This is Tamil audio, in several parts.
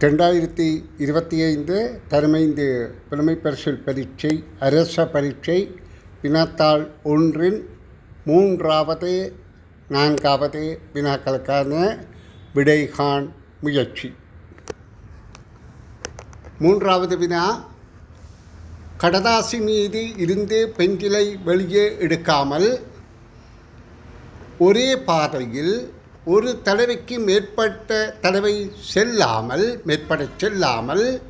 ரெண்டாயிரத்தி இருபத்தி ஐந்து பதினைந்து புலமை பரிசில் பரீட்சை அரச பரீட்சை வினாத்தாள் ஒன்றின் மூன்றாவது நான்காவது வினாக்களுக்கான விடைகான் முயற்சி. மூன்றாவது வினா கடதாசி மீது இருந்து பெஞ்சிலை வெளியே எடுக்காமல் ஒரே பாதையில் ஒரு தடவைக்கு மேற்பட்ட தடவை செல்லாமல் மேற்பட செல்லாமல்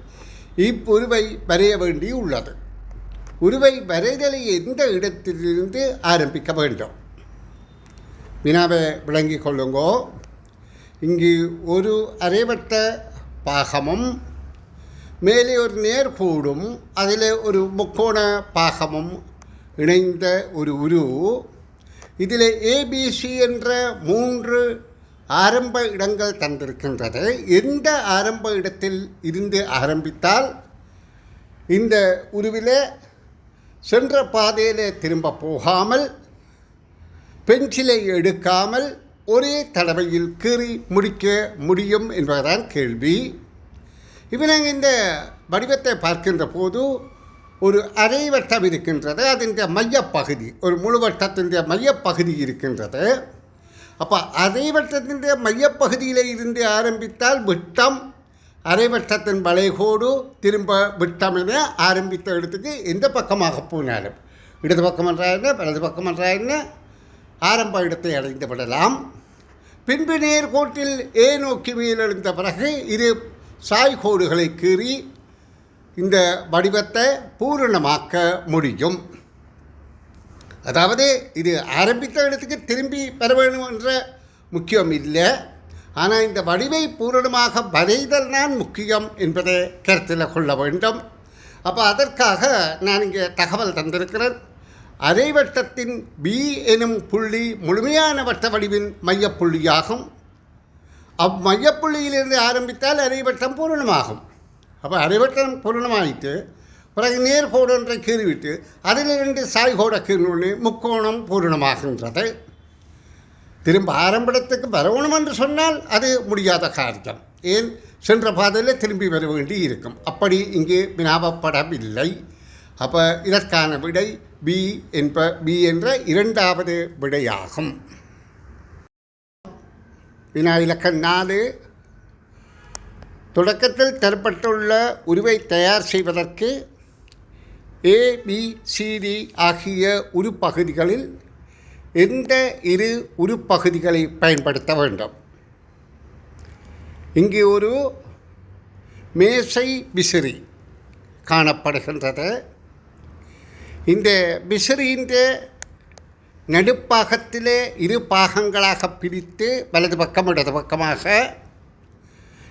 இப்புருவை வரைய வேண்டி உள்ளது உருவை வரைதலை எந்த இடத்திலிருந்து ஆரம்பிக்க வேண்டும்? வினாவை விளங்கி கொள்ளுங்கோ. இங்கு ஒரு அரைவட்ட பாகமும் மேலே ஒரு நேர்கூடும் அதில் ஒரு முக்கோண பாகமும் இணைந்த ஒரு உரு. இதில் ஏபிசி என்ற மூன்று ஆரம்ப இடங்கள் தந்திருக்கின்றது. எந்த ஆரம்ப இடத்தில் இருந்து ஆரம்பித்தால் இந்த உருவிலே சென்ற பாதையில் திரும்ப போகாமல் பென்சிலை எடுக்காமல் ஒரே தடவையில் கீறி முடிக்க முடியும் என்பதுதான் கேள்வி. இப்போ நாங்கள் இந்த வடிவத்தை பார்க்கின்ற போது ஒரு அரை வட்டம் இருக்கின்றது. அதன் மையப்பகுதி ஒரு முழு வட்டத்தினுடைய மையப்பகுதி இருக்கின்றது. அப்போ அரை வட்டத்தின் மையப்பகுதியில் இருந்து ஆரம்பித்தால் விட்டம் அரைவட்டத்தின் வளைகோடு திரும்ப விட்டம் என ஆரம்பித்த இடத்துக்கு எந்த பக்கமாக போனாலும். இடது பக்கம் என்றால் வலது பக்கம் என்றால் ஆரம்ப இடத்தை அடைந்து விடலாம். பின்பு நேர்கோட்டில் ஏ நோக்கி மேலெழுந்த பிறகு இரு சாய்கோடுகளை கீறி இந்த வடிவத்தை பூரணமாக்க முடியும். அதாவது இது ஆரம்பித்த இடத்துக்கு திரும்பி பெற வேண்டும் என்ற முக்கியம் இல்லை. ஆனால் இந்த வடிவை பூரணமாக வரைதல் தான் முக்கியம் என்பதை கருத்தில் கொள்ள வேண்டும். அப்போ அதற்காக நான் இங்கே தகவல் தந்திருக்கிறேன். அரை வட்டத்தின் பி எனும் புள்ளி முழுமையான வட்ட வடிவின் மையப்புள்ளியாகும். அம்மையப்புள்ளியிலிருந்து ஆரம்பித்தால் அரைவட்டம் பூரணமாகும். அப்போ அரைவட்டம் பூரணமாயிட்டு பிறகு நேர்கோடு ஒன்றை கீறிவிட்டு அதிலிருந்து சாய்கோட கீறினோடனே முக்கோணம் பூரணமாகின்றது. திரும்ப ஆரம்பிடத்துக்கு வரணும் என்று சொன்னால் அது முடியாத காரியம். ஏன்? சென்ற பாதையில் திரும்பி வர வேண்டி இருக்கும். அப்படி இங்கே வினாவப்படவில்லை. அப்போ இதற்கான விடை பி என்ப பி என்ற இரண்டாவது விடையாகும். வினா இலக்கம் நாலு. தொடக்கத்தில் தரப்பட்டுள்ள உருவை தயார் செய்வதற்கு ஏ பி சிடி ஆகிய உருப்பகுதிகளில் எந்த இரு உருப்பகுதிகளை பயன்படுத்த வேண்டும்? இங்கு ஒரு மேசை விசிறி காணப்படுகின்றது. இந்த விசிறியின் நடுப்பாகத்திலே இரு பாகங்களாக பிரித்து வலது பக்கம் இடது பக்கமாக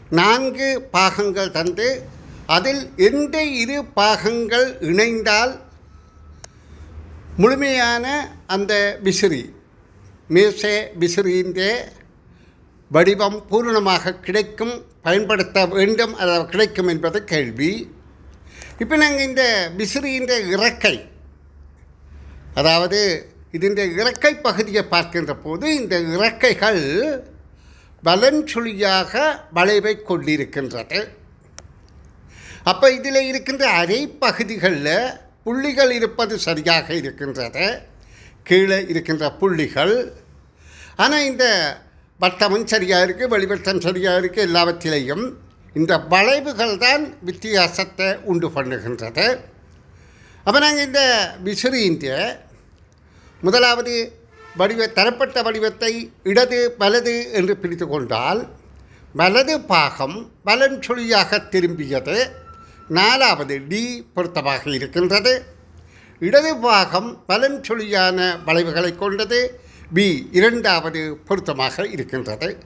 நான்கு பாகங்கள் தந்து அதில் எந்த இரு பாகங்கள் இணைந்தால் முழுமையான அந்த விசிறி மேசே விசிறியின்ற வடிவம் பூரணமாக கிடைக்கும் பயன்படுத்த வேண்டும் அது கிடைக்கும் என்பது கேள்வி. இப்போ நாங்கள் இந்த விசிறியின்ற இறக்கை அதாவது இதன் இறக்கை பகுதியை பார்க்கின்ற போது இந்த இறக்கைகள் வலன்சுழியாக வளைவை கொண்டிருக்கின்றது. அப்போ இதில் இருக்கின்ற அரை பகுதிகளில் புள்ளிகள் இருப்பது சரியாக இருக்கின்றது. கீழே இருக்கின்ற புள்ளிகள். ஆனால் இந்த வட்டமும் சரியாக இருக்குது வெளிவட்டம் சரியாக இருக்குது எல்லாவற்றிலையும் இந்த வளைவுகள் தான் வித்தியாசத்தை உண்டு பண்ணுகின்றது. அப்போ நாங்கள் இந்த விசிறியின் முதலாவது வடிவ தரப்பட்ட வடிவத்தை இடது வலது என்று பிரித்து கொண்டால் வலது பாகம் வலன் சுழியாக திரும்பியது. நாலாவது டி பொருத்தமாக இருக்கின்றது. இடது பாகம் பலன் சொல்லியான வளைவுகளை கொண்டது. பி இரண்டாவது பொருத்தமாக இருக்கின்றது.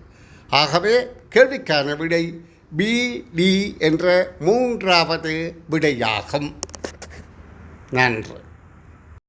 ஆகவே கேள்விக்கான விடை பி டி என்ற மூன்றாவது விடையாகும். நன்று.